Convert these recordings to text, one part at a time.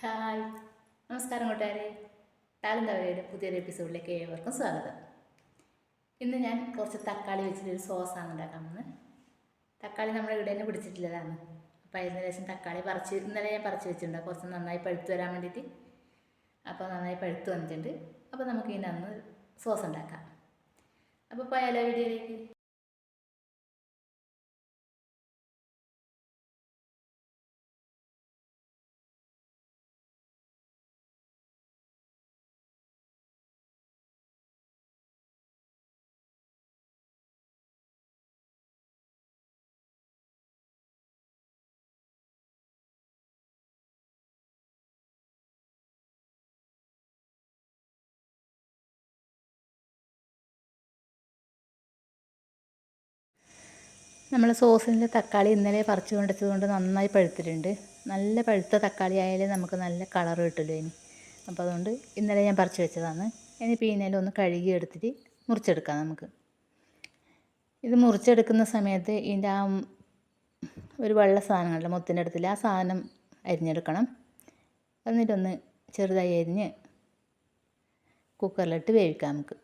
Hi. നമസ്കാരം കൂട്ടുകാരെ. Talent പുതിയൊരു എപ്പിസോഡിലേക്ക് ഏവർക്കും സ്വാഗതം. ഇന്ന് ഞാൻ കുറച്ച് തക്കാളി വെച്ചിട്ടൊരു സോസാണ് ഉണ്ടാക്കാൻ പോകുന്നത് തക്കാളി നമ്മുടെ ഇവിടെ തന്നെ പിടിച്ചിട്ടുള്ളതാണ്. അപ്പോൾ അതിന് ശേഷം തക്കാളി പറിച്ച് ഇന്നലെ ഞാൻ പറിച്ച് വെച്ചിട്ടുണ്ട്. കുറച്ച് നന്നായി പഴുത്ത് വരാൻ വേണ്ടിയിട്ട്. അപ്പോൾ നന്നായി പഴുത്ത് വന്നിട്ടുണ്ട്. അപ്പോൾ നമുക്ക് ഇതിനന്ന് സോസ് ഉണ്ടാക്കാം. അപ്പോൾ പോയാലോ വീഡിയോയിലേക്ക്? നമ്മൾ സോസിന്റെ തക്കാളി ഇന്നലെ പറിച്ചു കൊണ്ടെത്തതുകൊണ്ട് നന്നായി പഴുത്തിട്ടുണ്ട്. നല്ല പഴുത്ത തക്കാളി ആയാലേ നമുക്ക് നല്ല കളർ കിട്ടുമല്ലോ ഇനി. അപ്പോൾ അതുകൊണ്ട് ഇന്നലെ ഞാൻ പറിച്ചു വെച്ചതാണ്. ഇനി പീനയിൽ ഒന്ന് കഴുകി എടുത്തിട്ട് മുറിച്ചെടുക്കാം നമുക്ക്. ഇത് മുറിച്ചെടുക്കുന്ന സമയത്ത് ഇതിന്റെ ആ ഒരു വെള്ള സാധനങ്ങളുടെ മുത്തിന്റെ അടുത്തിൽ ആ സാധനം അരിഞ്ഞെടുക്കണം. എന്നിട്ടൊന്ന് ചെറുതായി അരിഞ്ഞ് കുക്കറിലിട്ട് വേവിക്കാം നമുക്ക്.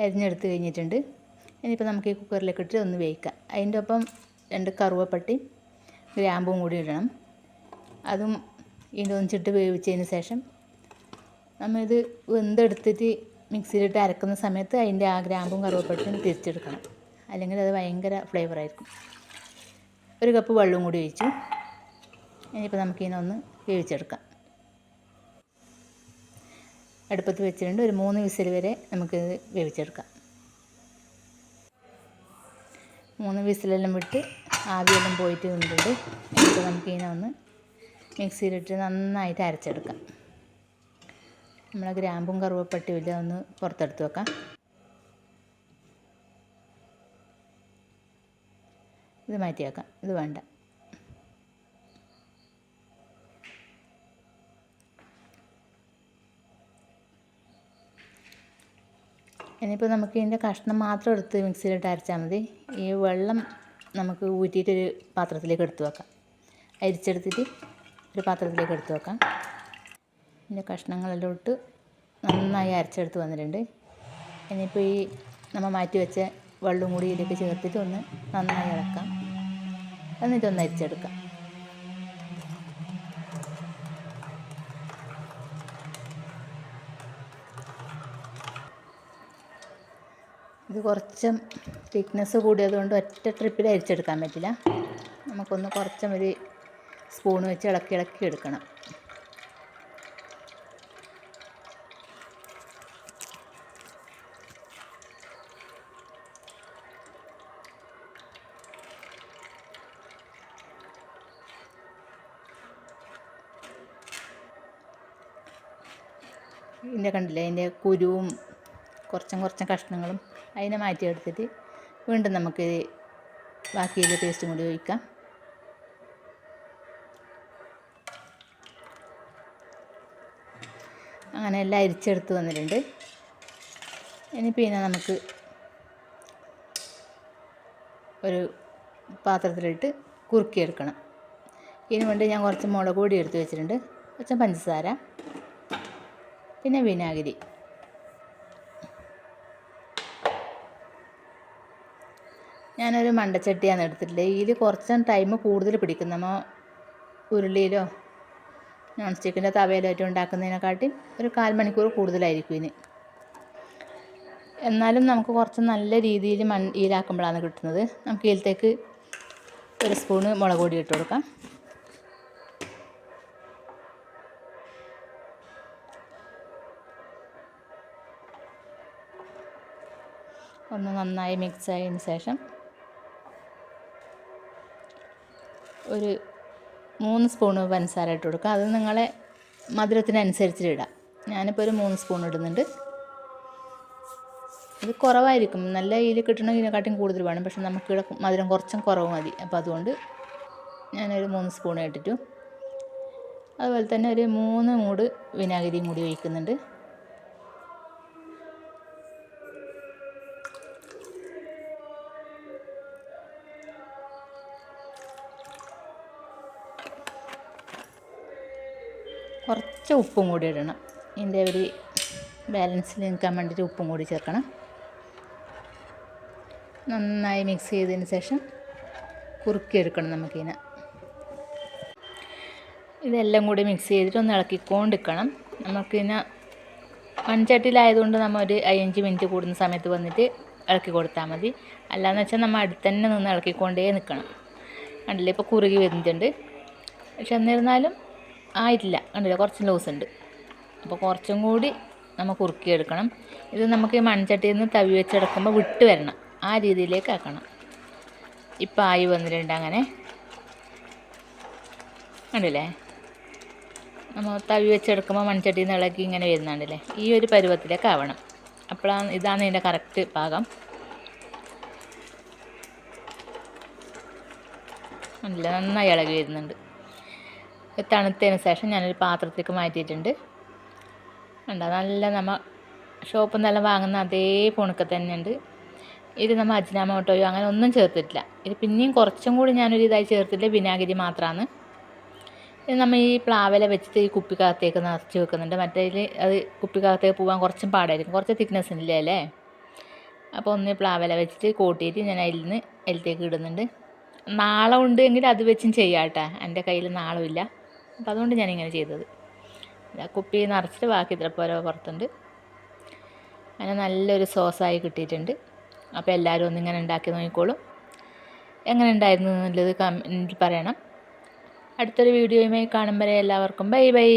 അരിഞ്ഞെടുത്ത് കഴിഞ്ഞിട്ടുണ്ട്. ഇനിയിപ്പോൾ നമുക്ക് ഈ കുക്കറിലേക്ക് ഇട്ട് ഒന്ന് വേവിക്കാം. അതിന്റെ ഒപ്പം രണ്ട് കറുവപ്പട്ടി ഗ്രാമ്പും കൂടി ഇടണം. അതും ഇതിന്റെ ഒന്നിച്ചിട്ട് വേവിച്ചതിന് ശേഷം നമ്മളിത് വെന്തെടുത്തിട്ട് മിക്സിയിലിട്ട് അരക്കുന്ന സമയത്ത് അതിന്റെ ആ ഗ്രാമ്പും കറുവപ്പട്ടിയും തിരിച്ചെടുക്കണം. അല്ലെങ്കിൽ അത് ഭയങ്കര ഫ്ലേവറായിരിക്കും ഒരു കപ്പ് വെള്ളവും കൂടി ഒഴിച്ചു. ഇനിയിപ്പോൾ നമുക്കിതിനൊന്ന് വേവിച്ചെടുക്കാം. അടുപ്പത്ത് വെച്ചിട്ടുണ്ട്. ഒരു മൂന്ന് വിസിൽ വരെ നമുക്ക് വേവിച്ചെടുക്കാം. മൂന്ന് വിസിലെല്ലാം വിട്ട് ആവിയെല്ലാം പോയിട്ട് വന്നിട്ടുണ്ട്. ഇപ്പോൾ നമുക്ക് ഇതിനെ ഒന്ന് മിക്സിയിലിട്ട് നന്നായിട്ട് അരച്ചെടുക്കാം. നമ്മളെ ഗ്രാമ്പും കറുവപ്പട്ടിയും ഇല്ല ഒന്ന് പുറത്തെടുത്ത് വെക്കാം. ഇത് മാറ്റി വെക്കാം ഇത് വേണ്ട. ഇനിയിപ്പോൾ നമുക്ക് ഇതിന്റെ കഷ്ണം മാത്രം എടുത്ത് മിക്സിയിലിട്ട് അരച്ചാൽ മതി. ഈ വെള്ളം നമുക്ക് ഊറ്റിയിട്ടൊരു പാത്രത്തിലേക്ക് എടുത്തു വെക്കാം. അരിച്ചെടുത്തിട്ട് ഒരു പാത്രത്തിലേക്ക് എടുത്തു വെക്കാം. ഇതിന്റെ കഷ്ണങ്ങളെല്ലാം ഇട്ട് നന്നായി അരച്ചെടുത്ത് വന്നിട്ടുണ്ട്. ഇനിയിപ്പോൾ ഈ നമ്മൾ മാറ്റി വെച്ച വെള്ളം കൂടി ഇതിലേക്ക് ചേർത്തിട്ട് ഒന്ന് നന്നായി ഇളക്കാം. എന്നിട്ടൊന്ന് അരിച്ചെടുക്കാം. ഇത് കുറച്ചും തിക്നെസ് കൂടിയതുകൊണ്ട് ഒറ്റ ട്രിപ്പിൽ അരിച്ചെടുക്കാൻ പറ്റില്ല. നമുക്കൊന്ന് കുറച്ചും ഒരു സ്പൂൺ വെച്ച് ഇളക്കി ഇളക്കി എടുക്കണം. ഇതിന്റെ കണ്ടില്ലേ? അതിന്റെ കുരുവും കുറച്ചും കുറച്ചും കഷ്ണങ്ങളും അതിനെ മാറ്റിയെടുത്തിട്ട് വീണ്ടും നമുക്ക് ബാക്കിയുള്ള പേസ്റ്റും കൂടി ഒഴിക്കാം. അങ്ങനെ എല്ലാം അരിച്ചെടുത്ത് വന്നിട്ടുണ്ട്. ഇനി പിന്നെ നമുക്ക് ഒരു പാത്രത്തിലിട്ട് കുറുക്കിയെടുക്കണം. ഇതിനു വേണ്ടി ഞാൻ കുറച്ച് മുളക് കൂടി എടുത്ത് വെച്ചിട്ടുണ്ട്. കുറച്ച് പഞ്ചസാര പിന്നെ വിനാഗിരി. ഞാനൊരു മണ്ടച്ചട്ടിയാണ് എടുത്തിട്ടുള്ളത്. ഇതിൽ കുറച്ച് ടൈം കൂടുതൽ പിടിക്കും നമ്മൾ ഉരുളിയിലോ നോൺ സ്റ്റിക്കിന്റെ തവയിലായിട്ട് ഉണ്ടാക്കുന്നതിനെക്കാട്ടി ഒരു കാൽ മണിക്കൂർ കൂടുതലായിരിക്കും ഇതിന്. എന്നാലും നമുക്ക് കുറച്ച് നല്ല രീതിയിൽ മൺ ഈലാക്കുമ്പോഴാണ് കിട്ടുന്നത്. നമുക്ക് ഇതിലത്തേക്ക് ഒരു സ്പൂണ് മുളക് പൊടി ഇട്ട് കൊടുക്കാം. ഒന്ന് നന്നായി മിക്സ് ആയതിന് ശേഷം ഒരു മൂന്ന് സ്പൂണ് പഞ്ചസാര ഇട്ട് കൊടുക്കുക. അത് നിങ്ങളെ മധുരത്തിനനുസരിച്ചിട്ട് ഞാനിപ്പോൾ ഒരു മൂന്ന് സ്പൂൺ ഇടുന്നുണ്ട്. ഇത് കുറവായിരിക്കും. നല്ല ഇതിൽ കിട്ടണമെങ്കിനെക്കാട്ടും കൂടുതൽ വേണം. പക്ഷെ നമുക്കിവിടെ മധുരം കുറച്ചും കുറവ് മതി. അപ്പോൾ അതുകൊണ്ട് ഞാനൊരു മൂന്ന് സ്പൂൺ ഇട്ടിട്ടു. അതുപോലെ തന്നെ ഒരു മൂന്ന് മൂട് വിനാഗിരിയും കൂടി ഒഴിക്കുന്നുണ്ട്. കുറച്ച് ഉപ്പും കൂടി ഇടണം. ഇതിന്റെ ഒരു ബാലൻസിൽ നിൽക്കാൻ വേണ്ടിയിട്ട് ഉപ്പും കൂടി ചേർക്കണം. നന്നായി മിക്സ് ചെയ്തതിന് ശേഷം കുറുക്കിയെടുക്കണം നമുക്കിതിനെ. ഇതെല്ലാം കൂടി മിക്സ് ചെയ്തിട്ട് ഒന്ന് ഇളക്കിക്കൊണ്ടിരിക്കണം നമുക്കിതിനെ മൺചട്ടിയിലായതുകൊണ്ട് നമ്മൾ ഒരു അഞ്ച് മിനിറ്റ് കൂടുന്ന സമയത്ത് വന്നിട്ട് ഇളക്കി കൊടുത്താൽ മതി. അല്ലാന്ന് വെച്ചാൽ നമ്മൾ അടുത്ത് തന്നെ നിന്ന് ഇളക്കിക്കൊണ്ടേ നിൽക്കണം കണ്ടില്ലേ? ഇപ്പോൾ കുറുകി വരുന്നുണ്ട്. പക്ഷെ എന്നിരുന്നാലും ആയിട്ടില്ല. കണ്ടില്ല? കുറച്ച് ലൂസ് ഉണ്ട് അപ്പോൾ കുറച്ചും കൂടി നമ്മൾ കുറുക്കിയെടുക്കണം ഇത് നമുക്ക് ഈ മൺചട്ടിയിൽ നിന്ന് തവി വെച്ചെടുക്കുമ്പോൾ വിട്ട് വരണം. ആ രീതിയിലേക്ക് ആക്കണം. ഇപ്പം ആയി വന്നിട്ടുണ്ട് അങ്ങനെ. കണ്ടില്ലേ? നമ്മൾ തവി വെച്ചെടുക്കുമ്പോൾ മൺചട്ടിയിൽ നിന്ന് ഇളക്കി ഇങ്ങനെ വരുന്നുണ്ടല്ലേ? ഈ ഒരു പരുവത്തിലേക്ക് ആവണം. അപ്പോഴാണ് ഇതാണ് ഇതിന്റെ കറക്റ്റ് പാകം നല്ല നന്നായി ഇളകി വരുന്നുണ്ട്. തണുത്തതിന് ശേഷം ഞാനൊരു പാത്രത്തിലേക്ക് മാറ്റിയിട്ടുണ്ട്. കണ്ടോ നല്ല നമ്മൾ ഷോപ്പിൽ നിന്നെല്ലാം വാങ്ങുന്ന അതേ പുണുക്ക തന്നെയുണ്ട്. ഇത് നമ്മൾ അജിനാമോട്ടോയോ അങ്ങനെ ഒന്നും ചേർത്തിട്ടില്ല. ഇത് പിന്നെയും കുറച്ചും കൂടി ഞാനൊരു ഇതായി ചേർത്തിട്ടില്ല വിനാഗിരി മാത്രമാണ് ഇത് നമ്മൾ ഈ പ്ലാവില വെച്ചിട്ട് ഈ കുപ്പിക്കകത്തേക്ക് നിറച്ച് വെക്കുന്നുണ്ട്. മറ്റേതിൽ അത് കുപ്പിക്കകത്തേക്ക് പോകാൻ കുറച്ചും പാടായിരിക്കും. കുറച്ച് തിക്നെസ് ഇല്ലേ അല്ലേ? അപ്പോൾ ഒന്ന് പ്ലാവില വെച്ചിട്ട് കൂട്ടിയിട്ട് ഞാൻ അതിൽ നിന്ന് അതിലത്തേക്ക് ഇടുന്നുണ്ട്. നാളെ ഉണ്ട് എങ്കിൽ അത് വെച്ചും ചെയ്യാം കേട്ടോ. എന്റെ കയ്യിൽ നാളമില്ല അപ്പോൾ അതുകൊണ്ട് ഞാനിങ്ങനെ ചെയ്തത്. കുപ്പി നിറച്ചിട്ട് ബാക്കി ഇത്ര പോരോ പുറത്തുണ്ട് അങ്ങനെ നല്ലൊരു സോസായി കിട്ടിയിട്ടുണ്ട്. അപ്പോൾ എല്ലാവരും ഒന്നിങ്ങനെ ഉണ്ടാക്കി നോക്കിക്കോളും. എങ്ങനെ ഉണ്ടായിരുന്നു എന്നുള്ളത് കമന്റിൽ പറയണം. അടുത്തൊരു വീഡിയോയുമായി വരെ എല്ലാവർക്കും. Bye bye.